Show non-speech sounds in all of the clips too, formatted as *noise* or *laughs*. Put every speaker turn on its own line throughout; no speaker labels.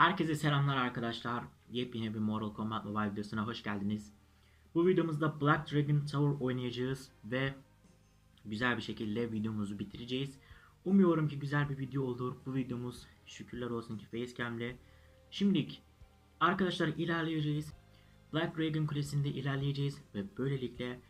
Herkese selamlar arkadaşlar. Yepyeni bir Mortal Kombat Mobile videosuna hoş geldiniz. Bu videomuzda Black Dragon Tower oynayacağız ve güzel bir şekilde videomuzu bitireceğiz. Umuyorum ki güzel bir video olur. Bu videomuz şükürler olsun ki Facecam'le. Şimdilik arkadaşlar ilerleyeceğiz. Black Dragon Kulesi'nde ilerleyeceğiz ve böylelikle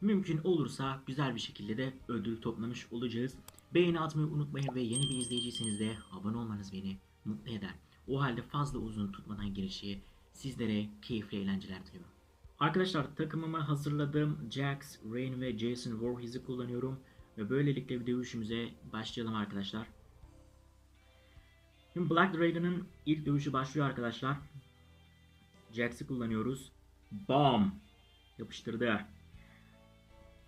mümkün olursa güzel bir şekilde de ödül toplamış olacağız. Beğeni atmayı unutmayın ve yeni bir izleyiciyseniz de abone olmanız beni mutlu eder. O halde fazla uzun tutmadan girişi sizlere keyifli eğlenceler diliyorum. Arkadaşlar takımımı hazırladığım Jax, Rain ve Jason Voorhees'i kullanıyorum. Ve böylelikle bir dövüşümüze başlayalım arkadaşlar. Şimdi Black Dragon'ın ilk dövüşü başlıyor arkadaşlar. Jax'i kullanıyoruz. Bam! Yapıştırdı.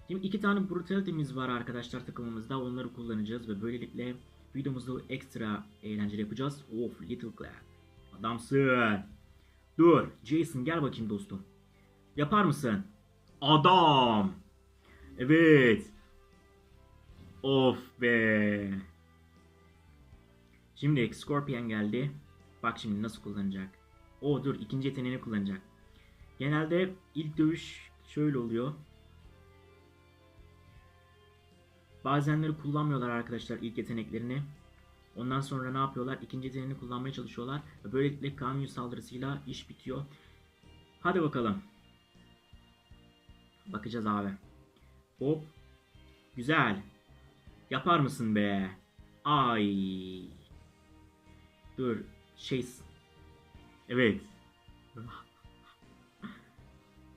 Şimdi iki tane brutality'miz var arkadaşlar takımımızda. Onları kullanacağız ve böylelikle videomuzu ekstra eğlenceli yapacağız. Of Little Clap. Adamsın. Dur Jason gel bakayım dostum. Yapar mısın? Adam. Evet. Of be. Şimdi Scorpion geldi. Bak şimdi nasıl kullanacak. O dur ikinci yeteneğini kullanacak. Genelde ilk dövüş şöyle oluyor. Bazenleri kullanmıyorlar arkadaşlar ilk yeteneklerini. Ondan sonra ne yapıyorlar? İkinci yeteneğini kullanmaya çalışıyorlar. Ve böylelikle kanun saldırısıyla iş bitiyor. Hadi bakalım. Bakacağız abi. Hop. Güzel. Yapar mısın be? Ay. Dur. Şey. Evet. *laughs*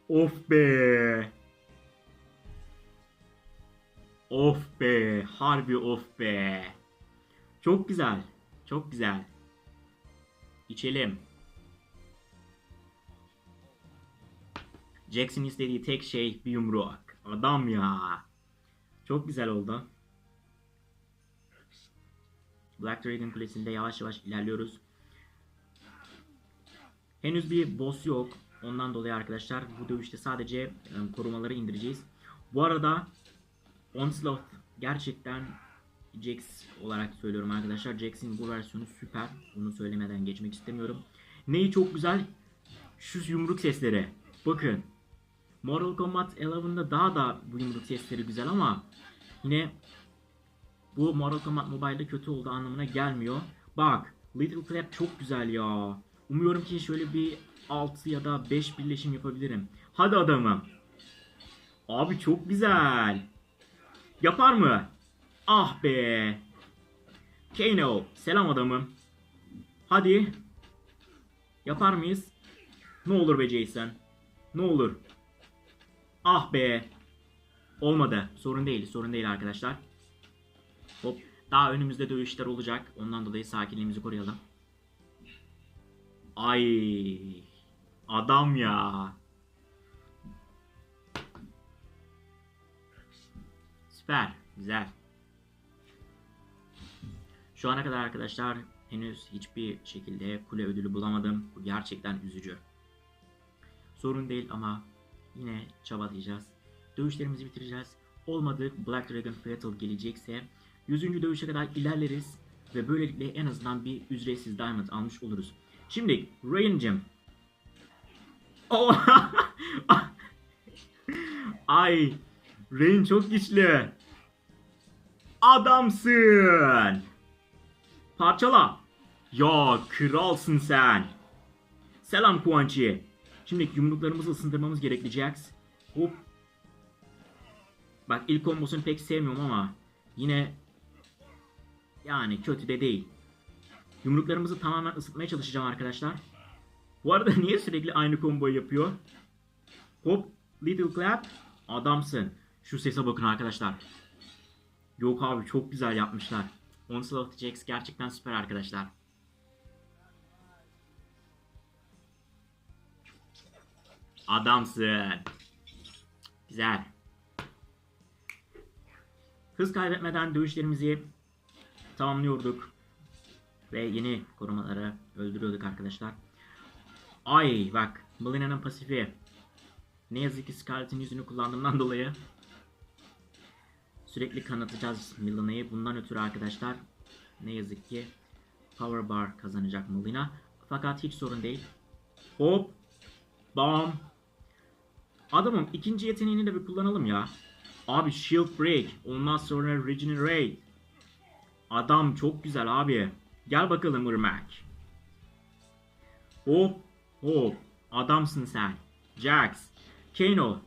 of be. Of be. Harbi of be. Çok güzel. Çok güzel. İçelim. Jackson istediği tek şey bir yumruk. Adam ya. Çok güzel oldu. Black Dragon Kulesi'nde yavaş yavaş ilerliyoruz. Henüz bir boss yok. Ondan dolayı arkadaşlar bu dövüşte sadece e, korumaları indireceğiz. Bu arada Onslaught gerçekten Jax olarak söylüyorum arkadaşlar. Jax'in bu versiyonu süper. Bunu söylemeden geçmek istemiyorum. Neyi çok güzel? Şu yumruk sesleri. Bakın. Mortal Kombat 11'da daha da bu yumruk sesleri güzel ama yine bu Mortal Kombat Mobile'da kötü olduğu anlamına gelmiyor. Bak Little Clap çok güzel ya. Umuyorum ki şöyle bir 6 ya da 5 birleşim yapabilirim. Hadi adamım. Abi çok güzel. Yapar mı? Ah be. Kano. Selam adamım. Hadi. Yapar mıyız? Ne olur be Jason. Ne olur. Ah be. Olmadı. Sorun değil. Sorun değil arkadaşlar. Hop. Daha önümüzde dövüşler olacak. Ondan dolayı sakinliğimizi koruyalım. Ay. Adam ya. Süper. Güzel. Şu ana kadar arkadaşlar henüz hiçbir şekilde kule ödülü bulamadım. Bu gerçekten üzücü. Sorun değil ama yine çabalayacağız. Dövüşlerimizi bitireceğiz. Olmadı Black Dragon Fatal gelecekse 100. dövüşe kadar ilerleriz ve böylelikle en azından bir ücretsiz diamond almış oluruz. Şimdi Rain'cim. Oh. *laughs* Ay Rain çok güçlü. Adamsın. Parçala. Ya kralsın sen. Selam Kuançi. Şimdi yumruklarımızı ısındırmamız gerekli. Hop. Bak ilk kombosunu pek sevmiyorum ama yine yani kötü de değil. Yumruklarımızı tamamen ısıtmaya çalışacağım arkadaşlar. Bu arada *laughs* niye sürekli aynı komboyu yapıyor? Hop. Little clap. Adamsın. Şu sese bakın arkadaşlar. Yok abi çok güzel yapmışlar. Onslaught Jax gerçekten süper arkadaşlar. Adamsın. Güzel. Hız kaybetmeden dövüşlerimizi tamamlıyorduk. Ve yeni korumaları öldürüyorduk arkadaşlar. Ay bak Melina'nın pasifi. Ne yazık ki Scarlett'in yüzünü kullandığımdan dolayı sürekli kanatacağız Milana'yı. Bundan ötürü arkadaşlar ne yazık ki Power Bar kazanacak Molina. Fakat hiç sorun değil. Hop. Bam. Adamım ikinci yeteneğini de bir kullanalım ya. Abi Shield Break. Ondan sonra Regenerate. Adam çok güzel abi. Gel bakalım Irmak. Hop. Hop. Adamsın sen. Jax. Kano.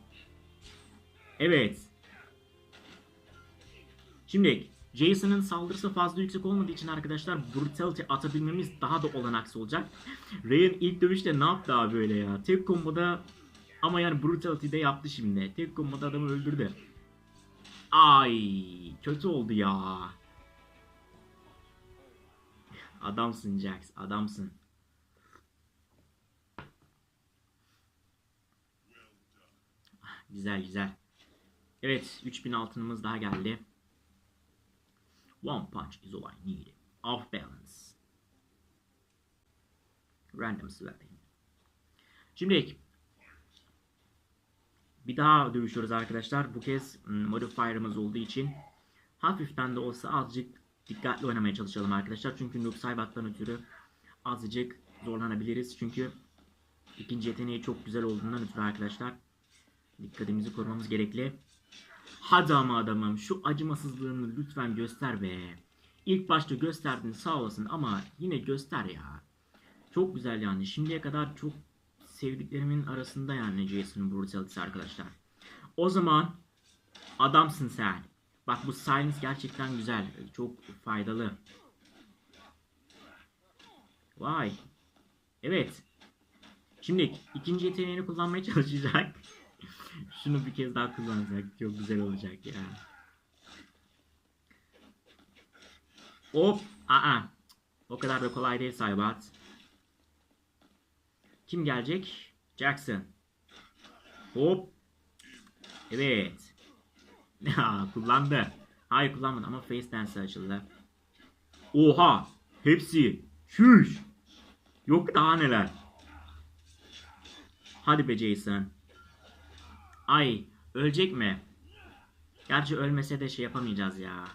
Evet. Şimdi Jason'ın saldırısı fazla yüksek olmadığı için arkadaşlar Brutality atabilmemiz daha da olanaksız olacak. Ryan ilk dövüşte ne yaptı abi böyle ya? Tek komboda ama yani Brutality'de yaptı şimdi. Tek komboda adamı öldürdü. Ay kötü oldu ya. Adamsın Jax, adamsın. Güzel güzel. Evet 3000 altınımız daha geldi. One punch is all I need. Off balance. Random slapping. Şimdi bir daha dövüşüyoruz arkadaşlar. Bu kez hmm, modifier'ımız olduğu için hafiften de olsa azıcık dikkatli oynamaya çalışalım arkadaşlar. Çünkü Noob Saibot'tan ötürü azıcık zorlanabiliriz. Çünkü ikinci yeteneği çok güzel olduğundan ötürü arkadaşlar dikkatimizi korumamız gerekli. Hadi ama adamım şu acımasızlığını lütfen göster be. İlk başta gösterdin sağ olasın ama yine göster ya. Çok güzel yani. Şimdiye kadar çok sevdiklerimin arasında yani Jason'ın brutality'si arkadaşlar. O zaman adamsın sen. Bak bu silence gerçekten güzel. Çok faydalı. Vay. Evet. Şimdi ikinci yeteneğini kullanmaya çalışacak. Şunu bir kez daha kullanacak. Çok güzel olacak ya. Hop. Aa. O kadar da kolay değil Saybat. Kim gelecek? Jackson. Hop. Evet. *laughs* Ya kullandı. Hayır kullanmadı ama face dance açıldı. Oha. Hepsi. Şuş. Yok daha neler. Hadi be Jason. Ay ölecek mi? Gerçi ölmese de şey yapamayacağız ya.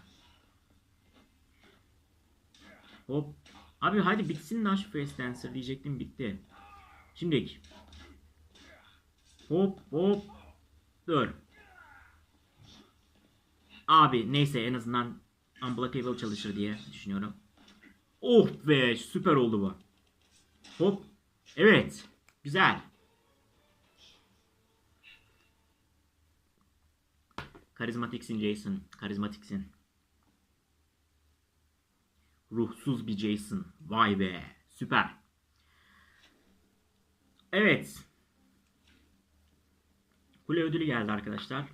Hop. Abi hadi bitsin lan şu face dancer diyecektim bitti. Şimdi. Hop hop. Dur. Abi neyse en azından unblockable çalışır diye düşünüyorum. Oh be süper oldu bu. Hop. Evet. Güzel. Karizmatiksin Jason. Karizmatiksin. Ruhsuz bir Jason. Vay be. Süper. Evet. Kule ödülü geldi arkadaşlar.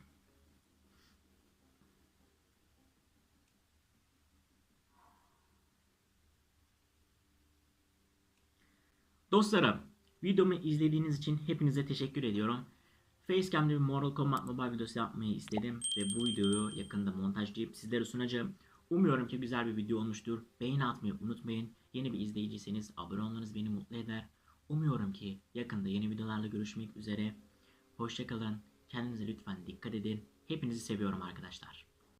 Dostlarım, videomu izlediğiniz için hepinize teşekkür ediyorum. Facecam'de bir Mortal Kombat Mobile videosu yapmayı istedim ve bu videoyu yakında montajlayıp sizlere sunacağım. Umuyorum ki güzel bir video olmuştur. Beğeni atmayı unutmayın. Yeni bir izleyiciyseniz abone olmanız beni mutlu eder. Umuyorum ki yakında yeni videolarla görüşmek üzere. Hoşçakalın. Kendinize lütfen dikkat edin. Hepinizi seviyorum arkadaşlar.